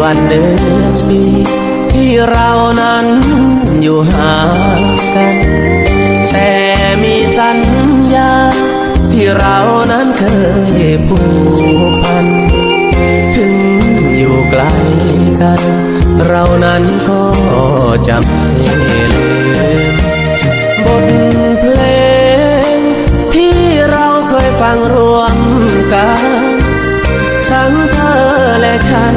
วันเดือนปีที่เรานั้นอยู่หากัน แต่มีสัญญา ที่เรานั้นเคยผูกพัน ถึงอยู่ไกลกัน เรานั้นก็จำไม่ลืมบทเพลง ที่เราเคยฟังรวมกันทั้งเธอและฉัน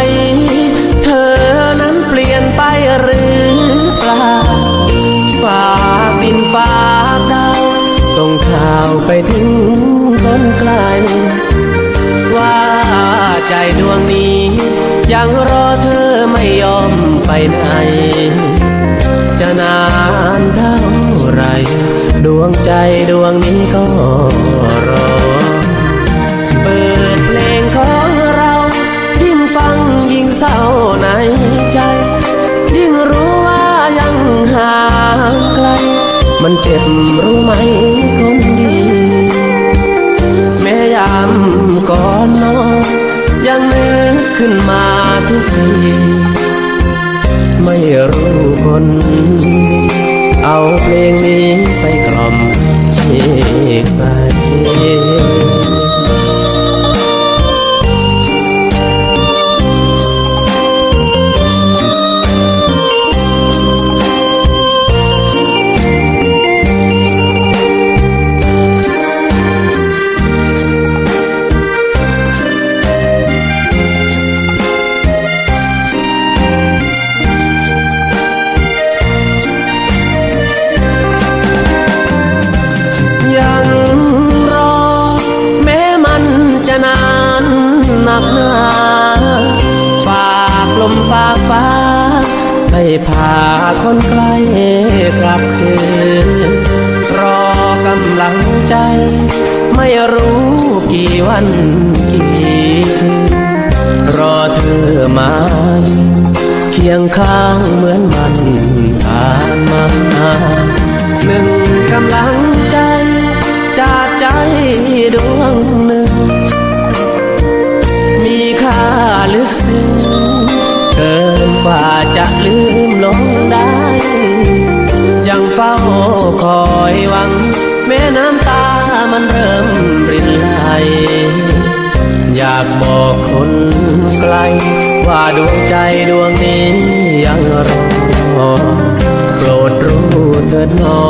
ไปถึงคนไกล ว่าใจดวงนี้ ยังรอเธอไม่ยอมไปไหน จะนานเท่าไร ดวงใจดวงนี้ก็รอ เปิดเพลงของเรายิ่งฟังยิ่งเศร้าในใจ ยิ่งรู้ว่ายังห่างไกล มันเจ็บรู้ไหม อนนอนยังนึกขึ้นมาทุกที ไม่รู้คน เอาเพลง พาคนใกล้กลับคืน รอกำลังใจ ไม่รู้กี่วันกี่คืนรอเธอมาเคียงข้างเหมือนมันผ่านมาหนึ่งกำลัง คอยหวัง แม้น้ำตามันเริ่มรินไหลอยากบอกคนไกล ว่าดวงใจดวงนี้ยังรอโปรดรู้เถิดนอ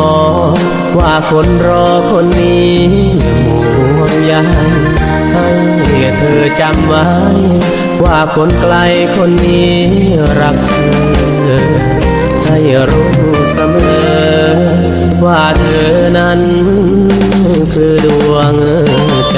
ว่าคนรอคนนี้ห่วงใยให้เธอจำไว้ ว่าคนไกลคนนี้รักเธอให้รู้เสมอ ว่าเธอนั้น คือดวงใจ